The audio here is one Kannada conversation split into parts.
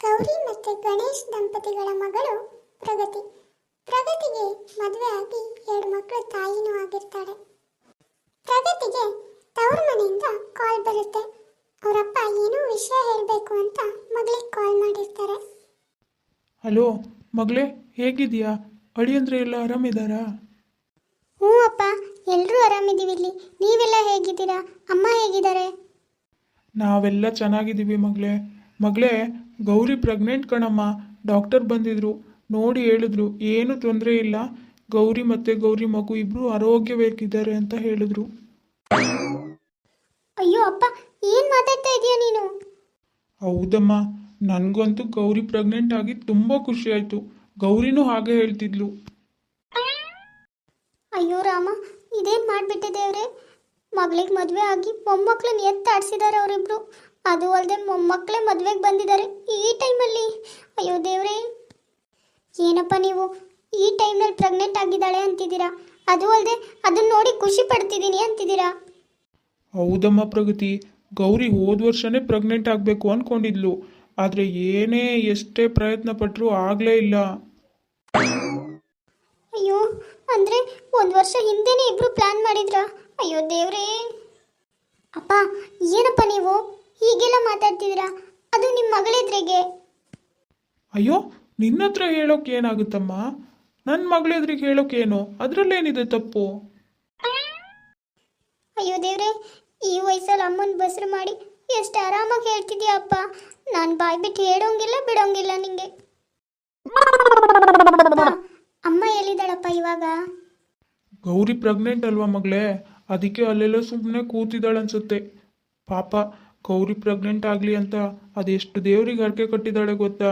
ಗೌರಿ ಮತ್ತು ಗಣೇಶ್ ದಂಪತಿಗಳ ಮಗಳು ಪ್ರಗತಿ. ಪ್ರಗತಿಗೆ ಮದುವೆ ಆಗಿ ಎರಡು ಮಕ್ಕಳ ತಾಯಿನೂ ಆಗಿರ್ತಾಳೆ. ಪ್ರಗತಿಗೆ ತವ್ರ ಮನೆಯಿಂದ ಕಾಲ್ ಬರುತ್ತೆ. ಅವರಪ್ಪ ಏನೋ ವಿಷಯ ಹೇಳಬೇಕು ಅಂತ ಮಗಳಿಗೆ ಕಾಲ್ ಮಾಡಿರ್ತಾರೆ. ಹಲೋ ಮಗಳೇ ಹೇಗಿದೆಯಾ ಅಳಿಯಂದ್ರೆ ಎಲ್ಲ ಆರಾಮಿದ್ದಾರಾ ಹ್ಞೂ ಅಪ್ಪ ಎಲ್ಲರೂ ಆರಾಮಿದ್ದೀವಿ ಇಲ್ಲಿ. ನೀವೆಲ್ಲ ಹೇಗಿದ್ದೀರಾ? ಅಮ್ಮ ಹೇಗಿದ್ದಾರೆ? ನಾವೆಲ್ಲ ಚೆನ್ನಾಗಿದ್ದೀವಿ ಮಗಳೇ. ಮಗಳೇ ಗೌರಿ ಪ್ರೆಗ್ನೆಂಟ್ ಕಣಮ್ಮ. ಡಾಕ್ಟರ್ ಬಂದಿದ್ರು. ನೋಡಿ ಹೇಳಿದ್ರು ಏನು ತೊಂದರೆ ಇಲ್ಲ. ಗೌರಿ ಮತ್ತೆ ಗೌರಿ ಮಗು ಇಬ್ಬರು ಆರೋಗ್ಯವಾಗಿದ್ದಾರೆ ಅಂತ ಹೇಳಿದ್ರು. ಅಯ್ಯೋ ಅಪ್ಪ ಏನು ಮಾತಾಡ್ತಾ ಇದೀಯ ನೀನು? ಹೌದಮ್ಮ ನನಗಂತೂ ಗೌರಿ ಪ್ರೆಗ್ನೆಂಟ್ ಆಗಿ ತುಂಬ ಖುಷಿ ಆಯ್ತು. ಗೌರಿನೂ ಹಾಗೆ ಹೇಳ್ತಿದ್ಲು. ಅಯ್ಯೋ ರಾಮ ಇದೇನು ಮಾಡಿಬಿಟ್ಟೆ ದೇವ್ರೆ ಮಗಳಿಗೆ ಮದುವೆ ಆಗಿ ಮೊಮ್ಮಕ್ಕಳನ್ನ ಎತ್ತಾಡ್ಸಿದ್ದಾರೆ ಅವರಿಬ್ರು. ಅದು ಅಲ್ಲದೆ ಮೊಮ್ಮಕ್ಕಳೇ ಮದುವೆಗೆ ಬಂದಿದ್ದಾರೆ ಈ ಟೈಮಲ್ಲಿ. ಅಯ್ಯೋ ದೇವ್ರೆ. ಏನಪ್ಪ ನೀವು? ಈ ಟೈಮ್ನಲ್ಲಿ ಪ್ರೆಗ್ನೆಂಟ್ ಆಗಿದ್ದಾಳೆ ಅಂತಿದ್ದೀರಾ? ಅದು ಅಲ್ಲದೆ ಅದನ್ನ ನೋಡಿ ಖುಷಿ ಪಡ್ತಿದ್ದೀನಿ ಅಂತಿದ್ದೀರಾ? ಹೌದಮ್ಮ ಪ್ರಗತಿ. ಗೌರಿ ಹೋದ ವರ್ಷನೇ ಪ್ರೆಗ್ನೆಂಟ್ ಆಗಬೇಕು ಅಂದ್ಕೊಂಡಿದ್ಲು ಆದರೆ ಏನೇ ಎಷ್ಟೇ ಪ್ರಯತ್ನ ಪಟ್ಟರೂ ಆಗಲೇ ಇಲ್ಲ. ಅಯ್ಯೋ ಅಂದರೆ ಒಂದು ವರ್ಷ ಹಿಂದೆನೇ ಇಬ್ಬರು ಪ್ಲ್ಯಾನ್ ಮಾಡಿದ್ರಾ? ಅಯ್ಯೋ ದೇವ್ರೇ. ಅಪ್ಪ ಏನಪ್ಪ ನೀವು? ಹೀಗೆಲ್ಲ ಮಾತಾಡ್ತಿದ್ದೀರಾ? ಅದು ನಿಮ್ಮ ಮಗಳಿದ್ರಿಗೆ? ಅಯ್ಯೋ ನಿನ್ನ ಹತ್ರ ಹೇಳೋಕೆ ಏನಾಗುತ್ತಮ್ಮ? ನನ್ನ ಮಗಳೆದ್ರಿಗೆ ಹೇಳೋಕೇನು? ಅದರಲ್ಲೇನಿದೆ ತಪ್ಪು? ಅಯ್ಯೋ ದೇವ್ರೆ ಈ ವಯಸ್ಸಲ್ಲಿ ಅಮ್ಮನ ಬಸರು ಮಾಡಿ ಎಷ್ಟು ಆರಾಮಾಗಿ ಹೇಳ್ತಿದ್ಯಾ ಅಪ್ಪ? ನಾನು ಬಾಯ್ ಬಿಟ್ಟು ಹೇಳೋಂಗಿಲ್ಲ ಬಿಡೋಂಗಿಲ್ಲ ನಿಂಗೆ. ಅಮ್ಮ ಎಲ್ಲಿದ್ದಾಳಪ್ಪ ಇವಾಗ? ಗೌರಿ ಪ್ರೆಗ್ನೆಂಟ್ ಅಲ್ವಾ ಮಗಳೇ? ಅದಕ್ಕೆ ಅಲ್ಲೆಲ್ಲ ಸುಮ್ಮನೆ ಕೂತಿದ್ದಾಳೆ ಅನ್ಸುತ್ತೆ ಪಾಪ ಗೌರಿ ಪ್ರೆಗ್ನೆಂಟ್ ಆಗಲಿ ಅಂತ ಅದೆಷ್ಟು ದೇವ್ರಿಗೆ ಹರಕೆ ಕಟ್ಟಿದ್ದಾಳೆ ಗೊತ್ತಾ?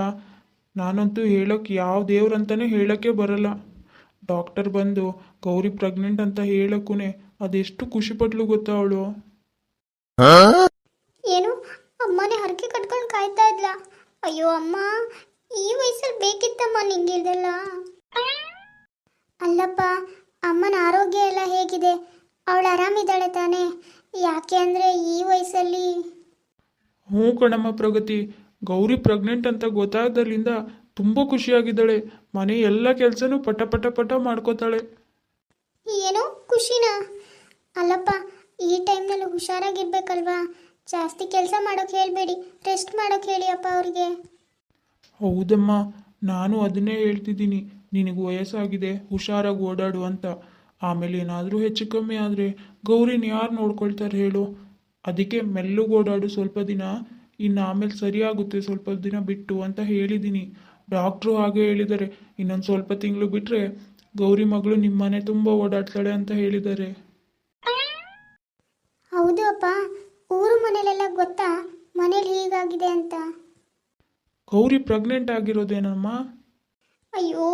ನಾನಂತೂ ಹೇಳೋಕೆ ಯಾವ ದೇವ್ರಂತಾನೆ ಹೇಳೋಕ್ಕೆ ಬರಲ್ಲ. ಡಾಕ್ಟರ್ ಬಂದು ಗೌರಿ ಪ್ರೆಗ್ನೆಂಟ್ ಅಂತ ಹೇಳಕ್ಕೂ ಅದೆಷ್ಟು ಖುಷಿಪಟ್ಲು ಗೊತ್ತಾ ಅವಳು? ಏನು? ಅಮ್ಮನೇ ಹರಕೆ ಕಟ್ಕೊಂಡು ಕಾಯ್ತಾ ಇದ್ಲ? ಅಯ್ಯೋ ಅಮ್ಮ, ಈ ವಯಸ್ಸಲ್ಲಿ ಬೇಕಿತ್ತಮ್ಮ ನಿಂಗೆ ಇದೆಲ್ಲ? ಅಲ್ಲಪ್ಪ, ಅಮ್ಮನ ಆರೋಗ್ಯ ಎಲ್ಲ ಹೇಗಿದೆ? ಅವಳು ಆರಾಮಿದ್ದಾಳೆ ತಾನೇ? ಯಾಕೆ ಅಂದರೆ ಈ ವಯಸ್ಸಲ್ಲಿ ಹ್ಞೂ ಕಣಮ್ಮ ಪ್ರಗತಿ. ಗೌರಿ ಪ್ರೆಗ್ನೆಂಟ್ ಅಂತ ಗೊತ್ತಾದ್ದರಿಂದ ತುಂಬ ಖುಷಿಯಾಗಿದ್ದಾಳೆ. ಮನೆ ಎಲ್ಲ ಕೆಲಸನೂ ಪಟ ಪಟ ಪಟ ಮಾಡ್ಕೋತಾಳೆ. ಏನೋ? ಖುಷಿನಾ? ಅಲ್ಲಪ್ಪ ಈ ಟೈಮ್ನಲ್ಲಿ ಹುಷಾರಾಗಿರ್ಬೇಕಲ್ವಾ? ಜಾಸ್ತಿ ಕೆಲಸ ಮಾಡೋಕೆ ಹೇಳಬೇಡಿ. ರೆಸ್ಟ್ ಮಾಡೋಕೆ ಹೇಳಿ ಅಪ್ಪ ಅವ್ರಿಗೆ. ಹೌದಮ್ಮ ನಾನು ಅದನ್ನೇ ಹೇಳ್ತಿದ್ದೀನಿ. ನಿನಗೆ ವಯಸ್ಸಾಗಿದೆ ಹುಷಾರಾಗಿ ಓಡಾಡು ಅಂತ. ಆಮೇಲೆ ಏನಾದರೂ ಹೆಚ್ಚು ಕಮ್ಮಿ ಆದರೆ ಗೌರಿನ ಯಾರು ನೋಡ್ಕೊಳ್ತಾರೆ ಹೇಳು. ಅದಕ್ಕೆ ಮೆಲ್ಲಗೆ ಓಡಾಡು ಸ್ವಲ್ಪ ದಿನ ಇನ್ನು ಆಮೇಲೆ ಸರಿಯಾಗುತ್ತೆ ಸ್ವಲ್ಪ ದಿನ ಬಿಟ್ಟು ಅಂತ ಹೇಳಿದ್ದೀನಿ ಡಾಕ್ಟ್ರು ಹಾಗೆ ಹೇಳಿದ್ದಾರೆ ಇನ್ನೊಂದು ಸ್ವಲ್ಪ ತಿಂಗಳು ಬಿಟ್ಟರೆ ಗೌರಿ ಮಗಳು ನಿಮ್ಮ ಮನೆ ತುಂಬ ಓಡಾಡ್ತಾಳೆ ಅಂತ ಹೇಳಿದ್ದಾರೆ ಹೌದು ಅಪ್ಪ ಊರು ಮನೇಲೆಲ್ಲ ಗೊತ್ತಾ? ಮನೇಲಿ ಹೀಗಾಗಿದೆ ಅಂತ? ಗೌರಿ ಪ್ರೆಗ್ನೆಂಟ್ ಆಗಿರೋದೇನಮ್ಮ? ಅಯ್ಯೋ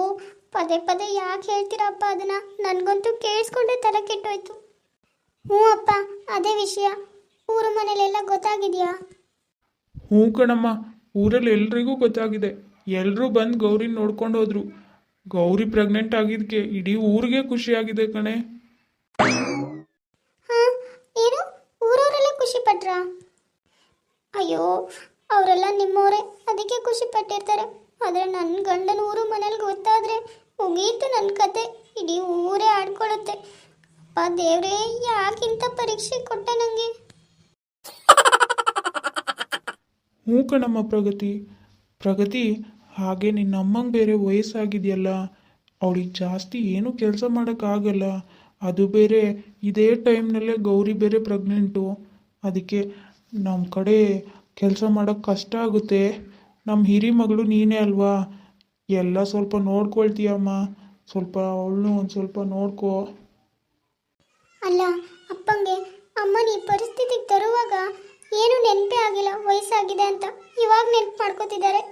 ಪದೇ ಪದೇ ಯಾಕೆ ಹೇಳ್ತೀರಪ್ಪ ಅದನ್ನ? ನನಗಂತೂ ಕೇಳಿಸ್ಕೊಂಡೆ ತಲೆ ಕೆಟ್ಟೋಯ್ತು. ಹ್ಞೂ ಅಪ್ಪ ಅದೇ ವಿಷಯ. ಊರು ಮನೆಯಲ್ಲೆಲ್ಲ ಗೊತ್ತಾಗಿದೆಯಾ? ಹ್ಞೂ ಕಣಮ್ಮ ಊರಲ್ಲಿ ಎಲ್ರಿಗೂ ಗೊತ್ತಾಗಿದೆ. ಎಲ್ಲರೂ ಬಂದು ಗೌರಿ ನೋಡ್ಕೊಂಡು ಹೋದ್ರು. ಗೌರಿ ಪ್ರೆಗ್ನೆಂಟ್ ಆಗಿದ್ದಕ್ಕೆ ಇಡೀ ಊರಿಗೆ ಖುಷಿಯಾಗಿದೆ ಕಣೆ. ಹಾಂ ಏನು? ಊರವರೆಲ್ಲ ಖುಷಿ ಪಟ್ರ ಅಯ್ಯೋ ಅವರೆಲ್ಲ ನಿಮ್ಮವರೇ ಅದಕ್ಕೆ ಖುಷಿ ಪಟ್ಟಿರ್ತಾರೆ ಆದರೆ ನನ್ನ ಗಂಡನ ಊರು ಮನೇಲಿ ಗೊತ್ತಾದರೆ ಮುಗೀತು ನನ್ನ ಕತೆ. ಇಡೀ ಊರೇ ಆಡ್ಕೊಳ್ಳುತ್ತೆ ಅಪ್ಪ ದೇವರೇ ಯಾಕಿಂತ ಪರೀಕ್ಷೆ ಕೊಟ್ಟ ನನಗೆ ಹ್ಞೂ ಕಣಮ್ಮ ಪ್ರಗತಿ. ಪ್ರಗತಿ ಹಾಗೆ ನಿನ್ನ ಅಮ್ಮಂಗೆ ಬೇರೆ ವಯಸ್ಸಾಗಿದೆಯಲ್ಲ, ಅವಳಿಗೆ ಜಾಸ್ತಿ ಏನು ಕೆಲಸ ಮಾಡೋಕ್ಕಾಗಲ್ಲ ಅದು ಬೇರೆ, ಇದೇ ಟೈಮ್ನಲ್ಲೇ ಗೌರಿ ಬೇರೆ ಪ್ರೆಗ್ನೆಂಟು. ಅದಕ್ಕೆ ನಮ್ಮ ಕಡೆ ಕೆಲಸ ಮಾಡೋಕ್ಕೆ ಕಷ್ಟ ಆಗುತ್ತೆ. ನಮ್ಮ ಹಿರಿ ಮಗಳು ನೀನೇ ಅಲ್ವಾ? ಎಲ್ಲ ಸ್ವಲ್ಪ ನೋಡ್ಕೊಳ್ತೀಯಮ್ಮ ಸ್ವಲ್ಪ ಅವಳು ಒಂದು ಸ್ವಲ್ಪ ನೋಡ್ಕೋ. ಅಲ್ಲ, ಅಪ್ಪಂಗೆ ಅಮ್ಮನ ಈ ಪರಿಸ್ಥಿತಿಗೆ ತರುವಾಗ ಏನು ನೆನಪೇ ಆಗಿಲ್ಲ, ವಯಸ್ಸಾಗಿದೆ ಅಂತ ಇವಾಗ ನೆನಪು ಮಾಡ್ಕೋತಿದ್ದಾರೆ.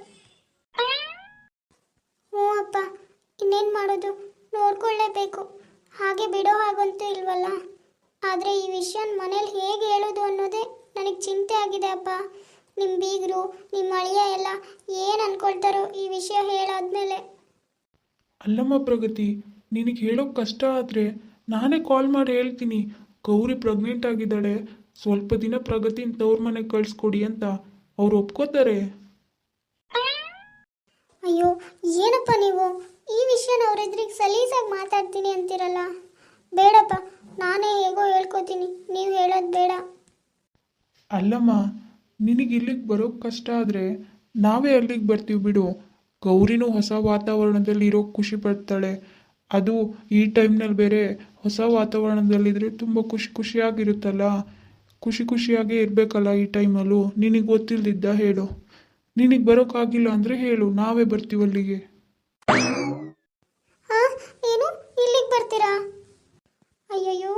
ಹ್ಞೂ ಅಪ್ಪ, ಇನ್ನೇನು ಮಾಡೋದು? ನೋಡ್ಕೊಳ್ಳೇಬೇಕು ಹಾಗೆ ಬಿಡೋ ಹಾಗಂತೂ ಇಲ್ವಲ್ಲ? ಆದರೆ ಈ ವಿಷಯ ಮನೇಲಿ ಹೇಗೆ ಹೇಳೋದು ಅನ್ನೋದೇ ನನಗೆ ಚಿಂತೆ ಆಗಿದೆ ಅಪ್ಪ. ನಿಮ್ಮ ಬೀಗರು ನಿಮ್ಮ ಅಳಿಯ ಎಲ್ಲ ಏನು ಅನ್ಕೊಳ್ತಾರೋ ಈ ವಿಷಯ ಹೇಳಾದ್ಮೇಲೆ. ಅಲ್ಲಮ್ಮ ಪ್ರಗತಿ, ನಿನಗೆ ಹೇಳೋಕೆ ಕಷ್ಟ ಆದರೆ ನಾನೇ ಕಾಲ್ ಮಾಡಿ ಹೇಳ್ತೀನಿ. ಗೌರಿ ಪ್ರೆಗ್ನೆಂಟ್ ಆಗಿದ್ದಾಳೆ. ಸ್ವಲ್ಪ ದಿನ ಪ್ರಗತಿನ ತವ್ರ ಮನೆಗೆ ಕಳಿಸ್ಕೊಡಿ ಅಂತ ಅವ್ರು ಒಪ್ಕೋತಾರೆ. ಅಯ್ಯೋ ಏನಪ್ಪ ನೀವು? ಈ ವಿಷಯನ ಅವ್ರ ಎದುರಿಗೆ ಸಲೀಸಾಗಿ ಮಾತಾಡ್ತೀನಿ ಅಂತೀರಲ್ಲ? ಬೇಡಪ್ಪ ನಾನೇ ಹೇಗೋ ಹೇಳ್ಕೊತೀನಿ ನೀವು ಹೇಳೋದು ಬೇಡ. ಅಲ್ಲಮ್ಮ ನಿನಗೆ ಇಲ್ಲಿಗೆ ಬರೋಕ್ಕೆ ಕಷ್ಟ ಆದರೆ ನಾವೇ ಅಲ್ಲಿಗೆ ಬರ್ತೀವಿ ಬಿಡು. ಗೌರಿನೂ ಹೊಸ ವಾತಾವರಣದಲ್ಲಿ ಇರೋಕ್ಕೆ ಖುಷಿ ಪಡ್ತಾಳೆ. ಅದು ಈ ಟೈಮ್ನಲ್ಲಿ ಬೇರೆ ಹೊಸ ವಾತಾವರಣದಲ್ಲಿದ್ದರೆ ತುಂಬ ಖುಷಿ ಖುಷಿಯಾಗಿರುತ್ತಲ್ಲ? ಖುಷಿ ಖುಷಿಯಾಗೇ ಇರಬೇಕಲ್ಲ ಈ ಟೈಮಲ್ಲೂ? ನಿನಗೆ ಗೊತ್ತಿಲ್ದಿದ್ದ ಹೇಳು. ನಿನಗೆ ಬರೋಕ್ಕಾಗಿಲ್ಲ ಅಂದರೆ ಹೇಳು, ನಾವೇ ಬರ್ತೀವಿ ಅಲ್ಲಿಗೆ. ಏನು? ಇಲ್ಲಿಗೆ ಬರ್ತೀರಾ? ಅಯ್ಯಯ್ಯೋ,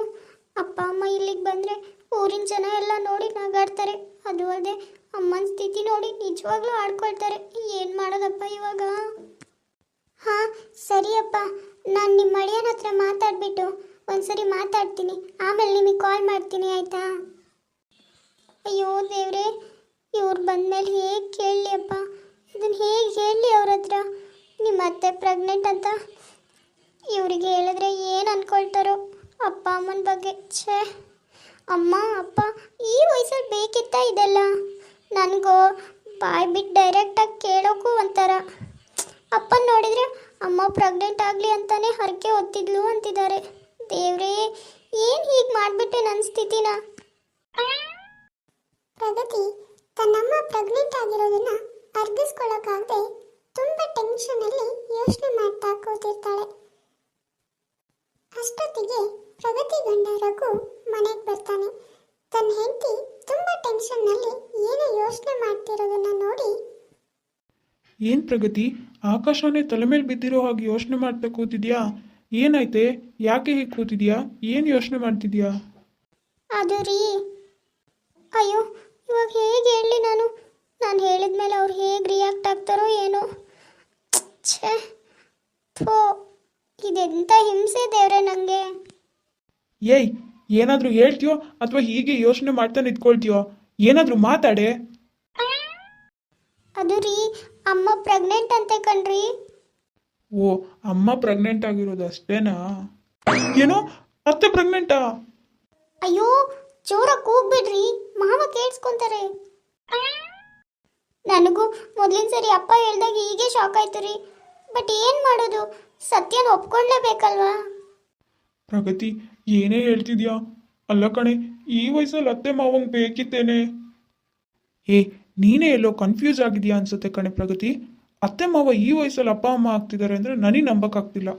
ಅಪ್ಪ, ಅಮ್ಮ ಇಲ್ಲಿಗೆ ಬಂದರೆ ಊರಿನ ಜನ ಎಲ್ಲ ನೋಡಿ ನಗಾಡ್ತಾರೆ. ಅದು ಅಲ್ಲದೆ ಅಮ್ಮನ ಸ್ಥಿತಿ ನೋಡಿ ನಿಜವಾಗ್ಲೂ ಆಡ್ಕೊಳ್ತಾರೆ. ಏನು ಮಾಡೋದಪ್ಪ ಇವಾಗ? ಹಾ ಸರಿಯಪ್ಪ ನಾನು ನಿಮ್ಮ ಅಳಿಯನ ಹತ್ರ ಮಾತಾಡ್ಬಿಟ್ಟು ಒಂದ್ಸರಿ ಮಾತಾಡ್ತೀನಿ. ಆಮೇಲೆ ನಿಮಗೆ ಕಾಲ್ ಮಾಡ್ತೀನಿ, ಆಯ್ತಾ? ಅಯ್ಯೋ ದೇವ್ರೆ, ಇವ್ರು ಬಂದ್ಮೇಲೆ ಹೇಗೆ ಕೇಳಲಿ ಅಪ್ಪ? ಇದನ್ನು ಹೇಗೆ ಹೇಳಲಿ ಅವ್ರ ಹತ್ರ? ನಿಮ್ಮ ಅತ್ತೆ ಪ್ರೆಗ್ನೆಂಟ್ ಅಂತ ಇವರಿಗೆ ಹೇಳಿದ್ರೆ ಏನು ಅಂದ್ಕೊಳ್ತಾರೋ ಅಪ್ಪ ಅಮ್ಮನ ಬಗ್ಗೆ? ಛೇ, ಅಮ್ಮ, ಅಪ್ಪ, ಈ ವಯಸ್ಸಲ್ಲಿ ಬೇಕಿತ್ತ ಇದೆಲ್ಲ? ನನಗೂ, ಬಾಯ್ ಬಿಟ್ಟು ಡೈರೆಕ್ಟಾಗಿ ಕೇಳೋಕ್ಕೂ ಒಂಥರ. ಅಪ್ಪನ ನೋಡಿದರೆ ಅಮ್ಮ ಪ್ರೆಗ್ನೆಂಟ್ ಆಗಲಿ ಅಂತಾನೆ ಹರಕೆ ಒತ್ತಿದ್ಲು ಅಂತಿದ್ದಾರೆ. ದೇವ್ರೇ, ಏನು ಹೀಗೆ ಮಾಡಿಬಿಟ್ಟೆ ನನ್ನ ಸ್ಥಿತಿನ? ಪ್ರಗತಿ ತನ್ನಮ್ಮ ಪ್ರೆಗ್ನೆಂಟ್ ಆಗಿರೋದನ್ನ ಅರ್ಗಿಸ್ಕೊಳ್ಳೋಕ್ಕಾಗದೆ ತುಂಬ ಟೆನ್ಷನಲ್ಲಿ ಯೋಚನೆ ಮಾಡ್ತಾ ಕೂತಿರ್ತಾಳೆ. ಅಷ್ಟೊತ್ತಿಗೆ ಪ್ರಗತಿ ಗಂಡ ರಘು ಮನೆಗೆ ಬರ್ತಾನೆ. ತನ್ನ ಹೆಂಡತಿ ತುಂಬ ಟೆನ್ಷನ್ನಲ್ಲಿ ಏನೋ ಯೋಚನೆ ಮಾಡ್ತಿರೋದನ್ನ ನೋಡಿ ಏನು ಪ್ರಗತಿ? ಆಕಾಶನೇ ತಲೆ ಮೇಲೆ ಬಿದ್ದಿರೋ ಹಾಗೆ ಯೋಚನೆ ಮಾಡ್ತಾ ಕೂತಿದ್ಯಾ? ಏನಾಯ್ತೆ? ಯಾಕೆ ಹೀಗೆ ಕೂತಿದ್ಯಾ? ಏನು ಯೋಚನೆ ಮಾಡ್ತಿದ್ಯಾ? ಅದು ರೀ. ಅಯ್ಯೋ ಇವಾಗ ಹೇಗೆ ಹೇಳಲಿ ನಾನು? ನಾನು ಹೇಳಿದ ಮೇಲೆ ಅವ್ರು ಹೇಗೆ ರಿಯಾಕ್ಟ್ ಆಗ್ತಾರೋ ಏನೋ? ಛೇ ಥೋ ಇದೆಂಥ ಹಿಂಸೆ ದೇವ್ರೆ ನನಗೆ ಏಯ್ ಏನಾದರೂ ಹೇಳ್ತೀಯೋ ಅಥವಾ ಹೀಗೆ ಯೋಚನೆ ಮಾಡ್ತಾನೆ ನಿಂತ್ಕೊಳ್ತೀಯೋ? ಏನಾದರೂ ಮಾತಾಡೆ. ಅದು ರೀ ಅಮ್ಮ ಪ್ರೆಗ್ನೆಂಟ್ ಅಂತೆ ಕಣ್ರಿ. ಓ ಅಮ್ಮ ಪ್ರೆಗ್ನೆಂಟ್ ಆಗಿರೋದು ಅಷ್ಟೇನಾ? ಏನೋ ಅತ್ತೆ ಪ್ರೆಗ್ನೆಂಟಾ ಅಯ್ಯೋ ಜೋರಾಗಿ ಕೂಗ್ಬಿಡ್ರಿ. ಮಾವ ಕೇಳಿಸ್ಕೊಂತಾರೆ. ನನಗೂ ಮೊದಲಿನ ಸರಿ ಅಪ್ಪ ಹೇಳ್ದಾಗ ಹೀಗೆ ಶಾಕ್ ಆಯ್ತು ರೀ. ಬಟ್ ಏನು ಮಾಡೋದು? ಸತ್ಯನ ಒಪ್ಕೊಳ್ಳೇಬೇಕಲ್ವಾ ಪ್ರಗತಿ ಏನೇ ಹೇಳ್ತಿದ್ಯಾ? ಅಲ್ಲ ಕಣೆ ಈ ವಯಸ್ಸಲ್ಲಿ ಅತ್ತೆ ಮಾವಂಗ್ ಬೇಕಿದ್ದೇನೆ ಏ ನೀನೇ ಎಲ್ಲೋ ಕನ್ಫ್ಯೂಸ್ ಆಗಿದ್ಯಾ ಅನ್ಸುತ್ತೆ ಕಣೆ ಪ್ರಗತಿ. ಅತ್ತೆ ಮಾವ ಈ ವಯಸ್ಸಲ್ಲಿ ಅಪ್ಪ ಅಮ್ಮ ಆಗ್ತಿದ್ದಾರೆ ಅಂದ್ರೆ ನನಗೆ ನಂಬಕ್ಕಾಗ್ತಿಲ್ಲ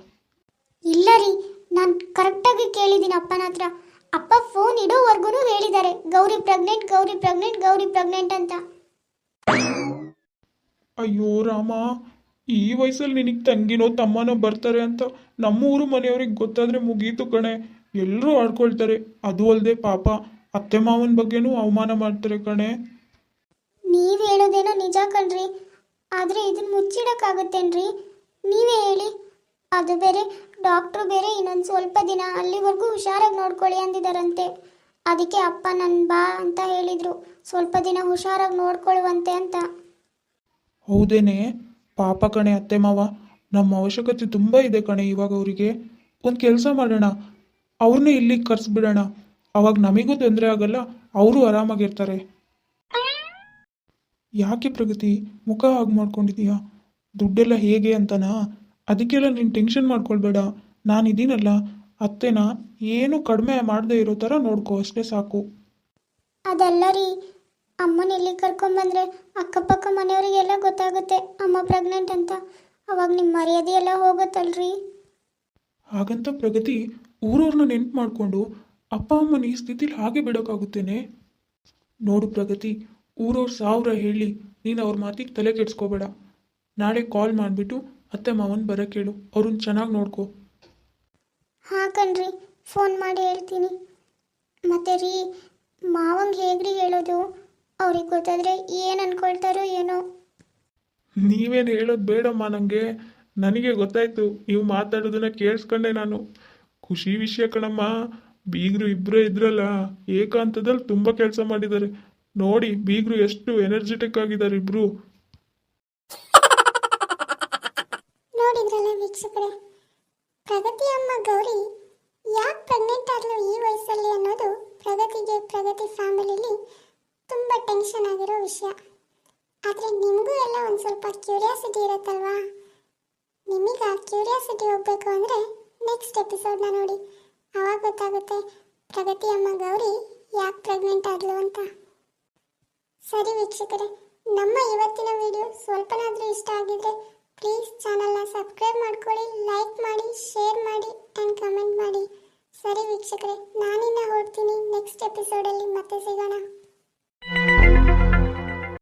ಇಲ್ಲ ರೀ ನಾನು ಕರೆಕ್ಟಾಗಿ ಕೇಳಿದ್ದೀನಿ ಅಪ್ಪನ ಹತ್ರ. ಅಪ್ಪ ಫೋನ್ ಇಡೋವರೆಗೂ ಹೇಳಿದ್ದಾರೆ Gauri pregnant Gauri pregnant Gauri pregnant ಅಂತ. ಅಯ್ಯೋ ರಾಮ ಈ ವಯಸ್ಸಲ್ಲಿ ನಿನಗೆ ತಂಗಿನೋ ತಮ್ಮನೋ ಬರ್ತಾರೆ ಅಂತ ನಮ್ಮೂರು ಮನೆಯವ್ರಿಗೆ ಗೊತ್ತಾದ್ರೆ ಮುಗೀತು ಕಣೆ. ಎಲ್ಲರೂ ಆಡ್ಕೊಳ್ತಾರೆ ಅದು ಅಲ್ಲದೆ ಪಾಪ ಅತ್ತೆ ಮಾವನ ಬಗ್ಗೆನೂ ಅವಮಾನ ಮಾಡ್ತಾರೆ ಕಣೆ. ನೀವು ಹೇಳೋದೇನೋ ನಿಜ ಕಣ್ರಿ ಆದರೆ ಇದನ್ನ ಮುಚ್ಚಿಡೋಕ್ಕಾಗುತ್ತೇನ್ರಿ? ನೀವೇ ಹೇಳಿ ಅದು ಬೇರೆ ಡಾಕ್ಟ್ರು ಬೇರೆ ಇನ್ನೊಂದು ಸ್ವಲ್ಪ ದಿನ ಅಲ್ಲಿವರೆಗೂ ಹುಷಾರಾಗಿ ನೋಡ್ಕೊಳ್ಳಿ ಅಂದಿದ್ದಾರಂತೆ ಅದಕ್ಕೆ ಅಪ್ಪ ನನ್ನ ಬಾ ಅಂತ ಹೇಳಿದರು. ಸ್ವಲ್ಪ ದಿನ ಹುಷಾರಾಗಿ ನೋಡ್ಕೊಳ್ಳುವಂತೆ ಅಂತ. ಹೌದೇನೆ? ಪಾಪ ಕಣೆ ಅತ್ತೆ ಮಾವ. ನಮ್ಮ ಅವಶ್ಯಕತೆ ತುಂಬ ಇದೆ ಕಣೆ ಇವಾಗ ಅವರಿಗೆ. ಒಂದು ಕೆಲಸ ಮಾಡೋಣ. ಅವ್ರನ್ನೇ ಇಲ್ಲಿ ಕರೆಸ್ಬಿಡೋಣ. ಅವಾಗ ನಮಗೂ ತೊಂದರೆ ಆಗಲ್ಲ, ಅವರು ಆರಾಮಾಗಿರ್ತಾರೆ. ಯಾಕೆ ಪ್ರಗತಿ? ಮುಖ ಹಾಗೆ ಮಾಡ್ಕೊಂಡಿದೀಯಾ? ದುಡ್ಡೆಲ್ಲ ಹೇಗೆ ಅಂತನಾ? ಅದಕ್ಕೆಲ್ಲ ನೀನು ಟೆನ್ಷನ್ ಮಾಡ್ಕೊಳ್ಬೇಡ. ನಾನಿದ್ದೀನಲ್ಲ ಅತ್ತೆನ ಏನು ಕಡಿಮೆ ಮಾಡದೇ ಇರೋ ಥರ ನೋಡ್ಕೋ ಅಷ್ಟೇ ಸಾಕು. ಅದಲ್ಲ ರೀ. ಅಮ್ಮನ ಇಲ್ಲಿ ಕರ್ಕೊಂಬಂದ್ರೆ ಅಕ್ಕಪಕ್ಕ ಮನೆಯವರಿಗೆಲ್ಲ ಗೊತ್ತಾಗುತ್ತೆ. ಅಮ್ಮ ಪ್ರೆಗ್ನೆಂಟ್ ಅಂತ. ಅವಾಗ ನಿಮ್ಮ ಮರ್ಯಾದೆ ಎಲ್ಲ ಹೋಗುತ್ತಲ್ರಿ? ಹಾಗಂತ ಪ್ರಗತಿ ಊರವ್ರನ್ನ ನೆನ್ಪು ಮಾಡಿಕೊಂಡು ಅಪ್ಪ ಅಮ್ಮನ ಈ ಸ್ಥಿತಿಲಿ ಹಾಗೆ ಬಿಡೋಕ್ಕಾಗುತ್ತೇನೆ ನೋಡು ಪ್ರಗತಿ ಊರವ್ರು ಸಾವಿರ ಹೇಳಿ ನೀನು ಅವ್ರ ಮಾತಿಗೆ ತಲೆ ಕೆಡಿಸ್ಕೋಬೇಡ. ನಾಳೆ ಕಾಲ್ ಮಾಡಿಬಿಟ್ಟು ಅತ್ತೆ ಮಾವನ್ ಬರೋಕ್ಕೆ ಕೇಳು ಅವ್ರನ್ನ ಚೆನ್ನಾಗಿ ನೋಡ್ಕೋ. ಹಾಂ ಕಣ್ರಿ ಫೋನ್ ಮಾಡಿ ಹೇಳ್ತೀನಿ. ಮತ್ತೆ ರೀ ಮಾವಂಗೆ ಹೇಗ್ರಿ ಹೇಳೋದು? ಅವ್ರಿಗೆ ಗೊತ್ತಾದ್ರೆ ಏನು ಅನ್ಕೊಳ್ತಾರೋ ಏನೋ. ನೀವೇನು ಹೇಳೋದು ಬೇಡಮ್ಮ ನನಗೆ ನನಗೆ ಗೊತ್ತಾಯ್ತು ನೀವು ಮಾತಾಡೋದನ್ನ ಕೇಳಿಸ್ಕೊಂಡೆ ನಾನು. ಖುಷಿ ವಿಷಯ ಕಣಮ್ಮ ಬೀಗರು ಇಬ್ಬರೇ ಇದ್ರಲ್ಲ ಏಕಾಂತದಲ್ಲಿ ತುಂಬ ಕೆಲಸ ಮಾಡಿದ್ದಾರೆ ನೋಡಿ ಬೀಗರು ಎಷ್ಟು ಎನರ್ಜೆಟಿಕ್ ಆಗಿದ್ದಾರೆ ಇಬ್ರು. ವೀಕ್ಷಕರೇ ಪ್ರಗತಿ ಅಮ್ಮ ಗೌರಿ, ಯಾಕೆ ಪ್ರೆಗ್ನೆಂಟ್ ಆದ್ಲು ಈ ವಯಸ್ಸಲ್ಲಿ ಅನ್ನೋದು ಪ್ರಗತಿಗೆ ಪ್ರಗತಿ ಫ್ಯಾಮಿಲಿಲಿ ತುಂಬ ಟೆನ್ಷನ್ ಆಗಿರೋ ವಿಷಯ. ಆದರೆ ನಿಮಗೂ ಎಲ್ಲ ಒಂದು ಸ್ವಲ್ಪ ಕ್ಯೂರಿಯಾಸಿಟಿ ಇರುತ್ತಲ್ವಾ? ನಿಮಗೆ ಆ ಕ್ಯೂರಿಯಾಸಿಟಿ ಹೋಗಬೇಕು ಅಂದರೆ ನೆಕ್ಸ್ಟ್ ಎಪಿಸೋಡ್ನ ನೋಡಿ. ಆವಾಗ ಗೊತ್ತಾಗುತ್ತೆ ಪ್ರಗತಿ ಅಮ್ಮ ಗೌರಿ ಯಾಕೆ ಪ್ರೆಗ್ನೆಂಟ್ ಆದ್ಲು ಅಂತ. ಸರಿ ವೀಕ್ಷಕರೇ, ನಮ್ಮ ಇವತ್ತಿನ ವಿಡಿಯೋ ಸ್ವಲ್ಪನಾದರೂ ಇಷ್ಟ ಆಗಿದ್ರೆ ಪ್ಲೀಸ್ ಚಾನಲ್ನ ಸಬ್ಸ್ಕ್ರೈಬ್ ಮಾಡ್ಕೊಳ್ಳಿ ಲೈಕ್ ಮಾಡಿ ಶೇರ್ ಮಾಡಿ ಆ್ಯಂಡ್ ಕಮೆಂಟ್ ಮಾಡಿ. ಸರಿ ವೀಕ್ಷಕರೇ, ನಾನಿನ್ನ ಹೊರಡ್ತೀನಿ ನೆಕ್ಸ್ಟ್ ಎಪಿಸೋಡಲ್ಲಿ ಮತ್ತೆ ಸಿಗೋಣ.